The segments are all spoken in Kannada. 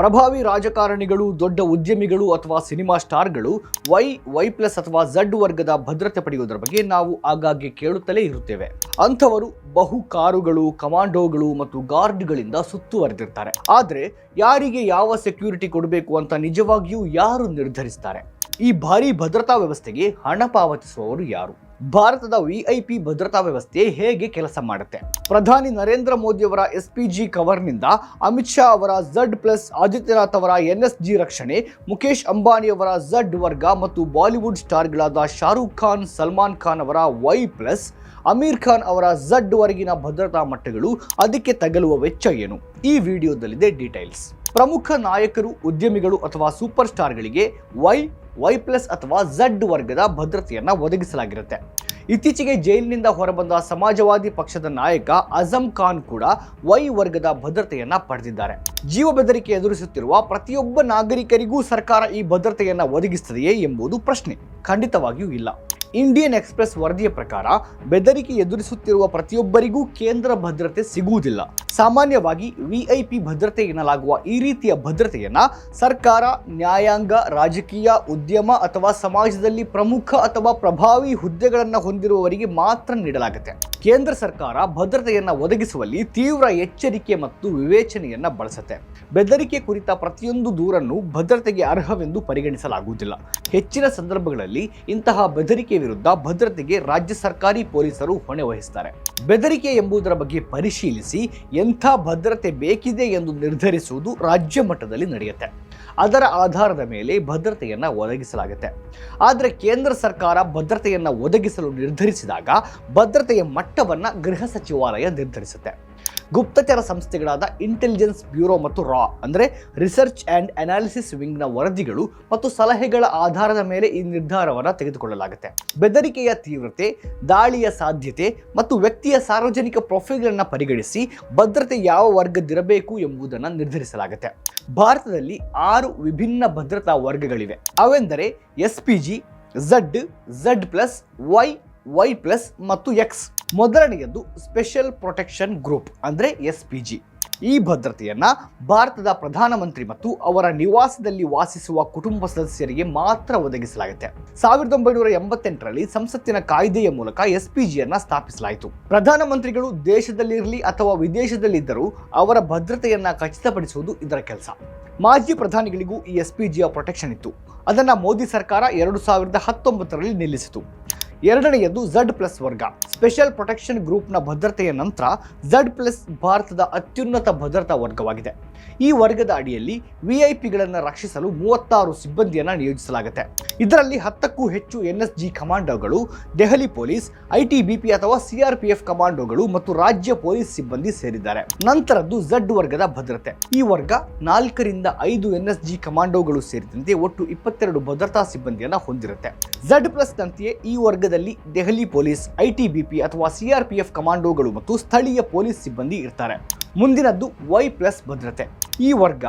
ಪ್ರಭಾವಿ ರಾಜಕಾರಣಿಗಳು, ದೊಡ್ಡ ಉದ್ಯಮಿಗಳು ಅಥವಾ ಸಿನಿಮಾ ಸ್ಟಾರ್ಗಳು, ವೈ ವೈ ಪ್ಲಸ್ ಅಥವಾ ಝಡ್ ವರ್ಗದ ಭದ್ರತೆ ಪಡೆಯುವುದರ ಬಗ್ಗೆ ನಾವು ಆಗಾಗ್ಗೆ ಕೇಳುತ್ತಲೇ ಇರುತ್ತೇವೆ. ಅಂಥವರು ಬಹು ಕಾರುಗಳು, ಕಮಾಂಡೋಗಳು ಮತ್ತು ಗಾರ್ಡ್ಗಳಿಂದ ಸುತ್ತುವರೆದಿರ್ತಾರೆ. ಆದರೆ ಯಾರಿಗೆ ಯಾವ ಸೆಕ್ಯೂರಿಟಿ ಕೊಡಬೇಕು ಅಂತ ನಿಜವಾಗಿಯೂ ಯಾರು ನಿರ್ಧರಿಸ್ತಾರೆ? ಈ ಭಾರಿ ಭದ್ರತಾ ವ್ಯವಸ್ಥೆಗೆ ಹಣ ಪಾವತಿಸುವವರು ಯಾರು? ಭಾರತದ ವಿಐಪಿ ಭದ್ರತಾ ವ್ಯವಸ್ಥೆ ಹೇಗೆ ಕೆಲಸ ಮಾಡುತ್ತೆ? ಪ್ರಧಾನಿ ನರೇಂದ್ರ ಮೋದಿಯವರ ಎಸ್ ಪಿ ಜಿ ಕವರ್ನಿಂದ ಅಮಿತ್ ಶಾ ಅವರ ಝಡ್ ಪ್ಲಸ್ ಆದಿತ್ಯನಾಥ್ ಅವರ ಎನ್ ಎಸ್ ಜಿ ರಕ್ಷಣೆ ಮುಖೇಶ್ ಅಂಬಾನಿಯವರ ಝಡ್ ವರ್ಗ ಮತ್ತು ಬಾಲಿವುಡ್ ಸ್ಟಾರ್ಗಳಾದ ಶಾರುಖ್ ಖಾನ್, ಸಲ್ಮಾನ್ ಖಾನ್ ಅವರ ವೈ ಪ್ಲಸ್ ಅಮೀರ್ ಖಾನ್ ಅವರ ಝಡ್ ವರೆಗಿನ ಭದ್ರತಾ ಮಟ್ಟಗಳು ಅದಕ್ಕೆ ತಗಲುವ ವೆಚ್ಚ ಏನು? ಈ ವಿಡಿಯೋದಲ್ಲಿದೆ ಡೀಟೈಲ್ಸ್. ಪ್ರಮುಖ ನಾಯಕರು, ಉದ್ಯಮಿಗಳು ಅಥವಾ ಸೂಪರ್ ಸ್ಟಾರ್ಗಳಿಗೆ ವೈ ವೈ ಪ್ಲಸ್ ಅಥವಾ ಝಡ್ ವರ್ಗದ ಭದ್ರತೆಯನ್ನು ಒದಗಿಸಲಾಗಿರುತ್ತೆ. ಇತ್ತೀಚೆಗೆ ಜೈಲಿನಿಂದ ಹೊರಬಂದ ಸಮಾಜವಾದಿ ಪಕ್ಷದ ನಾಯಕ ಅಜಮ್ ಖಾನ್ ಕೂಡ ವೈ ವರ್ಗದ ಭದ್ರತೆಯನ್ನ ಪಡೆದಿದ್ದಾರೆ. ಜೀವ ಬೆದರಿಕೆ ಎದುರಿಸುತ್ತಿರುವ ಪ್ರತಿಯೊಬ್ಬ ನಾಗರಿಕರಿಗೂ ಸರ್ಕಾರ ಈ ಭದ್ರತೆಯನ್ನ ಒದಗಿಸುತ್ತದೆಯೇ ಎಂಬುದು ಪ್ರಶ್ನೆ. ಖಂಡಿತವಾಗಿಯೂ ಇಲ್ಲ. ಇಂಡಿಯನ್ ಎಕ್ಸ್ಪ್ರೆಸ್ ವರದಿಯ ಪ್ರಕಾರ ಬೆದರಿಕೆ ಎದುರಿಸುತ್ತಿರುವ ಪ್ರತಿಯೊಬ್ಬರಿಗೂ ಕೇಂದ್ರ ಭದ್ರತೆ ಸಿಗುವುದಿಲ್ಲ. ಸಾಮಾನ್ಯವಾಗಿ ವಿಐಪಿ ಭದ್ರತೆ ಎನ್ನಲಾಗುವ ಈ ರೀತಿಯ ಭದ್ರತೆಯನ್ನ ಸರ್ಕಾರ, ನ್ಯಾಯಾಂಗ, ರಾಜಕೀಯ, ಉದ್ಯಮ ಅಥವಾ ಸಮಾಜದಲ್ಲಿ ಪ್ರಮುಖ ಅಥವಾ ಪ್ರಭಾವಿ ಹುದ್ದೆಗಳನ್ನು ಹೊಂದಿರುವವರಿಗೆ ಮಾತ್ರ ನೀಡಲಾಗುತ್ತೆ. ಕೇಂದ್ರ ಸರ್ಕಾರ ಭದ್ರತೆಯನ್ನು ಒದಗಿಸುವಲ್ಲಿ ತೀವ್ರ ಎಚ್ಚರಿಕೆ ಮತ್ತು ವಿವೇಚನೆಯನ್ನು ಬಳಸುತ್ತೆ. ಬೆದರಿಕೆ ಕುರಿತ ಪ್ರತಿಯೊಂದು ದೂರನ್ನು ಭದ್ರತೆಗೆ ಅರ್ಹವೆಂದು ಪರಿಗಣಿಸಲಾಗುವುದಿಲ್ಲ. ಹೆಚ್ಚಿನ ಸಂದರ್ಭಗಳಲ್ಲಿ ಇಂತಹ ಬೆದರಿಕೆ ವಿರುದ್ಧ ಭದ್ರತೆಗೆ ರಾಜ್ಯ ಸರ್ಕಾರಿ ಪೊಲೀಸರು ಹೊಣೆ ವಹಿಸುತ್ತಾರೆ ಬೆದರಿಕೆ ಎಂಬುದರ ಬಗ್ಗೆ ಪರಿಶೀಲಿಸಿ ಎಂಥ ಭದ್ರತೆ ಬೇಕಿದೆ ಎಂದು ನಿರ್ಧರಿಸುವುದು ರಾಜ್ಯ ಮಟ್ಟದಲ್ಲಿ ನಡೆಯುತ್ತೆ. ಅದರ ಆಧಾರದ ಮೇಲೆ ಭದ್ರತೆಯನ್ನು ಒದಗಿಸಲಾಗುತ್ತೆ. ಆದರೆ ಕೇಂದ್ರ ಸರ್ಕಾರ ಭದ್ರತೆಯನ್ನು ಒದಗಿಸಲು ನಿರ್ಧರಿಸಿದಾಗ ಭದ್ರತೆಯ ಮಟ್ಟವನ್ನ ಗೃಹ ಸಚಿವಾಲಯ ನಿರ್ಧರಿಸುತ್ತೆ. ಗುಪ್ತಚರ ಸಂಸ್ಥೆಗಳಾದ ಇಂಟೆಲಿಜೆನ್ಸ್ ಬ್ಯೂರೋ ಮತ್ತು ರಾ ಅಂದರೆ ರಿಸರ್ಚ್ ಆ್ಯಂಡ್ ಅನಾಲಿಸಿಸ್ ವಿಂಗ್ನ ವರದಿಗಳು ಮತ್ತು ಸಲಹೆಗಳ ಆಧಾರದ ಮೇಲೆ ಈ ನಿರ್ಧಾರವನ್ನು ತೆಗೆದುಕೊಳ್ಳಲಾಗುತ್ತೆ. ಬೆದರಿಕೆಯ ತೀವ್ರತೆ, ದಾಳಿಯ ಸಾಧ್ಯತೆ ಮತ್ತು ವ್ಯಕ್ತಿಯ ಸಾರ್ವಜನಿಕ ಪ್ರೊಫೈಲ್ಗಳನ್ನು ಪರಿಗಣಿಸಿ ಭದ್ರತೆ ಯಾವ ವರ್ಗದಿರಬೇಕು ಎಂಬುದನ್ನು ನಿರ್ಧರಿಸಲಾಗುತ್ತೆ. ಭಾರತದಲ್ಲಿ ಆರು ವಿಭಿನ್ನ ಭದ್ರತಾ ವರ್ಗಗಳಿವೆ. ಅವೆಂದರೆ S P G Z Z plus Y Y plus ಮತ್ತು ಎಕ್ಸ್ ಮೊದಲನೆಯದ್ದು ಸ್ಪೆಷಲ್ ಪ್ರೊಟೆಕ್ಷನ್ ಗ್ರೂಪ್ ಅಂದರೆ ಎಸ್ ಪಿ ಜಿ ಈ ಭದ್ರತೆಯನ್ನು ಭಾರತದ ಪ್ರಧಾನಮಂತ್ರಿ ಮತ್ತು ಅವರ ನಿವಾಸದಲ್ಲಿ ವಾಸಿಸುವ ಕುಟುಂಬ ಸದಸ್ಯರಿಗೆ ಮಾತ್ರ ಒದಗಿಸಲಾಗುತ್ತೆ. ಸಾವಿರದ ಒಂಬೈನೂರ ಎಂಬತ್ತೆಂಟರಲ್ಲಿ ಸಂಸತ್ತಿನ ಕಾಯ್ದೆಯ ಮೂಲಕ ಎಸ್ ಪಿ ಜಿಯನ್ನ ಸ್ಥಾಪಿಸಲಾಯಿತು. ಪ್ರಧಾನಮಂತ್ರಿಗಳು ದೇಶದಲ್ಲಿರಲಿ ಅಥವಾ ವಿದೇಶದಲ್ಲಿದ್ದರೂ ಅವರ ಭದ್ರತೆಯನ್ನ ಖಚಿತಪಡಿಸುವುದು ಇದರ ಕೆಲಸ. ಮಾಜಿ ಪ್ರಧಾನಿಗಳಿಗೂ ಈ ಎಸ್ ಪಿ ಜಿಯ ಪ್ರೊಟೆಕ್ಷನ್ ಇತ್ತು. ಅದನ್ನ ಮೋದಿ ಸರ್ಕಾರ ಎರಡು ಸಾವಿರದ ಹತ್ತೊಂಬತ್ತರಲ್ಲಿ ನಿಲ್ಲಿಸಿತು. ಎರಡನೆಯದು ಝಡ್ ಪ್ಲಸ್ ವರ್ಗ. ಸ್ಪೆಷಲ್ ಪ್ರೊಟೆಕ್ಷನ್ ಗ್ರೂಪ್ನ ಭದ್ರತೆಯ ನಂತರ ಝಡ್ ಪ್ಲಸ್ ಭಾರತದ ಅತ್ಯುನ್ನತ ಭದ್ರತಾ ವರ್ಗವಾಗಿದೆ. ಈ ವರ್ಗದ ಅಡಿಯಲ್ಲಿ ವಿಐಪಿಗಳನ್ನು ರಕ್ಷಿಸಲು ಮೂವತ್ತಾರು ಸಿಬ್ಬಂದಿಯನ್ನು ನಿಯೋಜಿಸಲಾಗುತ್ತೆ. ಇದರಲ್ಲಿ ಹತ್ತಕ್ಕೂ ಹೆಚ್ಚು ಎನ್ ಎಸ್ ಜಿ ಕಮಾಂಡೋಗಳು ದೆಹಲಿ ಪೊಲೀಸ್ ಐಟಿಬಿಪಿ ಅಥವಾ ಸಿಆರ್ಪಿಎಫ್ ಕಮಾಂಡೋಗಳು ಮತ್ತು ರಾಜ್ಯ ಪೊಲೀಸ್ ಸಿಬ್ಬಂದಿ ಸೇರಿದ್ದಾರೆ. ನಂತರದ್ದು ಝಡ್ ವರ್ಗದ ಭದ್ರತೆ. ಈ ವರ್ಗ ನಾಲ್ಕರಿಂದ ಐದು ಎನ್ ಎಸ್ ಜಿ ಕಮಾಂಡೋಗಳು ಸೇರಿದಂತೆ ಒಟ್ಟು ಇಪ್ಪತ್ತೆರಡು ಭದ್ರತಾ ಸಿಬ್ಬಂದಿಯನ್ನು ಹೊಂದಿರುತ್ತೆ. ಝಡ್ ಪ್ಲಸ್ ನಂತೆಯೇ ಈ ವರ್ಗದಲ್ಲಿ ದೆಹಲಿ ಪೊಲೀಸ್ ಐಟಿಬಿಪಿ ಅಥವಾ ಸಿಆರ್ಪಿಎಫ್ ಕಮಾಂಡೋಗಳು ಮತ್ತು ಸ್ಥಳೀಯ ಪೊಲೀಸ್ ಸಿಬ್ಬಂದಿ ಇರ್ತಾರೆ. ಮುಂದಿನದ್ದು ವೈ ಪ್ಲಸ್ ಭದ್ರತೆ. ಈ ವರ್ಗ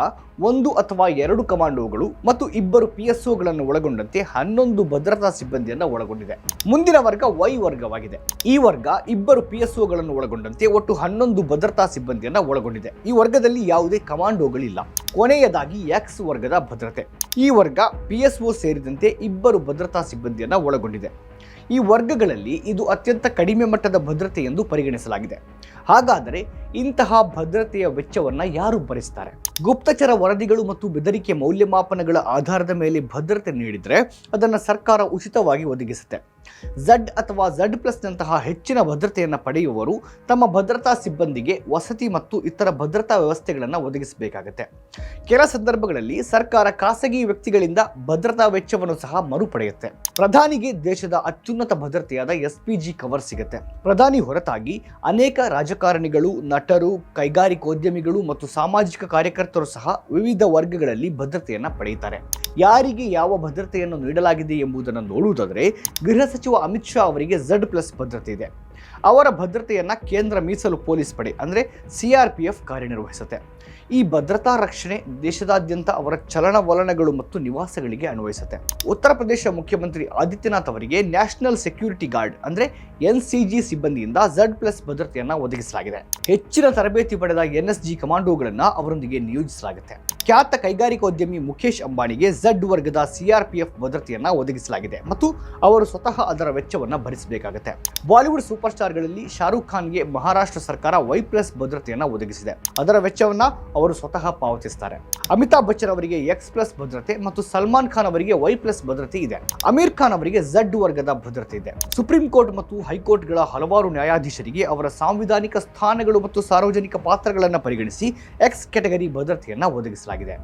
ಒಂದು ಅಥವಾ ಎರಡು ಕಮಾಂಡೋಗಳು ಮತ್ತು ಇಬ್ಬರು ಪಿ ಎಸ್ ಒಗಳನ್ನು ಒಳಗೊಂಡಂತೆ ಹನ್ನೊಂದು ಭದ್ರತಾ ಸಿಬ್ಬಂದಿಯನ್ನು ಒಳಗೊಂಡಿದೆ. ಮುಂದಿನ ವರ್ಗ ವೈ ವರ್ಗವಾಗಿದೆ. ಈ ವರ್ಗ ಇಬ್ಬರು ಪಿ ಎಸ್ ಒಗಳನ್ನು ಒಳಗೊಂಡಂತೆ ಒಟ್ಟು ಹನ್ನೊಂದು ಭದ್ರತಾ ಸಿಬ್ಬಂದಿಯನ್ನು ಒಳಗೊಂಡಿದೆ. ಈ ವರ್ಗದಲ್ಲಿ ಯಾವುದೇ ಕಮಾಂಡೋಗಳಿಲ್ಲ. ಕೊನೆಯದಾಗಿ ಎಕ್ಸ್ ವರ್ಗದ ಭದ್ರತೆ. ಈ ವರ್ಗ ಪಿ ಎಸ್ ಒ ಸೇರಿದಂತೆ ಇಬ್ಬರು ಭದ್ರತಾ ಸಿಬ್ಬಂದಿಯನ್ನು ಒಳಗೊಂಡಿದೆ. ಈ ವರ್ಗಗಳಲ್ಲಿ ಇದು ಅತ್ಯಂತ ಕಡಿಮೆ ಮಟ್ಟದ ಭದ್ರತೆ ಎಂದು ಪರಿಗಣಿಸಲಾಗಿದೆ. ಹಾಗಾದರೆ ಇಂತಹ ಭದ್ರತೆಯ ವೆಚ್ಚವನ್ನು ಯಾರು ಭರಿಸ್ತಾರೆ? ಗುಪ್ತಚರ ವರದಿಗಳು ಮತ್ತು ಬೆದರಿಕೆ ಮೌಲ್ಯಮಾಪನಗಳ ಆಧಾರದ ಮೇಲೆ ಭದ್ರತೆ ನೀಡಿದರೆ ಅದನ್ನು ಸರ್ಕಾರ ಉಚಿತವಾಗಿ ಒದಗಿಸುತ್ತೆ. ಝಡ್ ಅಥವಾ ಝಡ್ ಪ್ಲಸ್ನಂತಹ ಹೆಚ್ಚಿನ ಭದ್ರತೆಯನ್ನು ಪಡೆಯುವವರು ತಮ್ಮ ಭದ್ರತಾ ಸಿಬ್ಬಂದಿಗೆ ವಸತಿ ಮತ್ತು ಇತರ ಭದ್ರತಾ ವ್ಯವಸ್ಥೆಗಳನ್ನು ಒದಗಿಸಬೇಕಾಗುತ್ತೆ. ಕೆಲ ಸಂದರ್ಭಗಳಲ್ಲಿ ಸರ್ಕಾರ ಖಾಸಗಿ ವ್ಯಕ್ತಿಗಳಿಂದ ಭದ್ರತಾ ವೆಚ್ಚವನ್ನು ಸಹ ಮರುಪಡೆಯುತ್ತೆ ಪ್ರಧಾನಿಗೆ ದೇಶದ ಅತ್ಯುನ್ನತ ಭದ್ರತೆಯಾದ ಎಸ್ ಪಿ ಜಿ ಕವರ್ ಸಿಗುತ್ತೆ. ಪ್ರಧಾನಿ ಹೊರತಾಗಿ ಅನೇಕ ರಾಜಕಾರಣಿಗಳು, ನಟರು, ಕೈಗಾರಿಕೋದ್ಯಮಿಗಳು ಮತ್ತು ಸಾಮಾಜಿಕ ಕಾರ್ಯಕರ್ತರು ಸಹ ವಿವಿಧ ವರ್ಗಗಳಲ್ಲಿ ಭದ್ರತೆಯನ್ನು ಪಡೆಯುತ್ತಾರೆ. ಯಾರಿಗೆ ಯಾವ ಭದ್ರತೆಯನ್ನು ನೀಡಲಾಗಿದೆ ಎಂಬುದನ್ನು ನೋಡುವುದಾದರೆ ಗೃಹ ಸಚಿವ ಅಮಿತ್ ಶಾ ಅವರಿಗೆ ಝಡ್ ಪ್ಲಸ್ ಭದ್ರತೆ ಇದೆ. ಅವರ ಭದ್ರತೆಯನ್ನು ಕೇಂದ್ರ ಮೀಸಲು ಪೊಲೀಸ್ ಪಡೆ, ಅಂದರೆ ಸಿ ಆರ್ ಪಿ ಎಫ್ ಕಾರ್ಯನಿರ್ವಹಿಸುತ್ತೆ. ಈ ಭದ್ರತಾ ರಕ್ಷಣೆ ದೇಶದಾದ್ಯಂತ ಅವರ ಚಲನವಲನಗಳು ಮತ್ತು ನಿವಾಸಗಳಿಗೆ ಅನ್ವಯಿಸುತ್ತೆ. ಉತ್ತರ ಪ್ರದೇಶ ಮುಖ್ಯಮಂತ್ರಿ ಆದಿತ್ಯನಾಥ್ ಅವರಿಗೆ ನ್ಯಾಷನಲ್ ಸೆಕ್ಯೂರಿಟಿ ಗಾರ್ಡ್, ಅಂದ್ರೆ ಎನ್ ಸಿ ಜಿ ಸಿಬ್ಬಂದಿಯಿಂದ ಝಡ್ ಪ್ಲಸ್ ಭದ್ರತೆಯನ್ನು ಒದಗಿಸಲಾಗಿದೆ. ಹೆಚ್ಚಿನ ತರಬೇತಿ ಪಡೆದ ಎನ್ ಎಸ್ ಜಿ ಕಮಾಂಡೋಗಳನ್ನು ಅವರೊಂದಿಗೆ ನಿಯೋಜಿಸಲಾಗುತ್ತೆ. ಖ್ಯಾತ ಕೈಗಾರಿಕೋದ್ಯಮಿ ಮುಖೇಶ್ ಅಂಬಾನಿಗೆ ಝಡ್ ವರ್ಗದ ಸಿಆರ್ಪಿಎಫ್ ಭದ್ರತೆಯನ್ನು ಒದಗಿಸಲಾಗಿದೆ ಮತ್ತು ಅವರು ಸ್ವತಃ ಅದರ ವೆಚ್ಚವನ್ನು ಭರಿಸಬೇಕಾಗುತ್ತೆ. ಬಾಲಿವುಡ್ ಸೂಪರ್ ಸ್ಟಾರ್ಗಳಲ್ಲಿ ಶಾರುಖ್ ಖಾನ್ಗೆ ಮಹಾರಾಷ್ಟ್ರ ಸರ್ಕಾರ ವೈ ಪ್ಲಸ್ ಭದ್ರತೆಯನ್ನು ಒದಗಿಸಿದೆ. ಅದರ ವೆಚ್ಚವನ್ನು ಅವರು ಸ್ವತಃ ಪಾವತಿಸ್ತಾರೆ. ಅಮಿತಾಬ್ ಬಚ್ಚನ್ ಅವರಿಗೆ ಎಕ್ಸ್ ಪ್ಲಸ್ ಭದ್ರತೆ ಮತ್ತು ಸಲ್ಮಾನ್ ಖಾನ್ ಅವರಿಗೆ ವೈ ಪ್ಲಸ್ ಭದ್ರತೆ ಇದೆ. ಅಮೀರ್ ಖಾನ್ ಅವರಿಗೆ ಝಡ್ ವರ್ಗದ ಭದ್ರತೆ ಇದೆ. ಸುಪ್ರೀಂ ಕೋರ್ಟ್ ಮತ್ತು ಹೈಕೋರ್ಟ್ಗಳ ಹಲವಾರು ನ್ಯಾಯಾಧೀಶರಿಗೆ ಅವರ ಸಾಂವಿಧಾನಿಕ ಸ್ಥಾನಗಳು ಮತ್ತು ಸಾರ್ವಜನಿಕ ಪಾತ್ರಗಳನ್ನು ಪರಿಗಣಿಸಿ ಎಕ್ಸ್ ಕ್ಯಾಟಗರಿ ಭದ್ರತೆಯನ್ನು ಒದಗಿಸಲಾಗಿದೆ.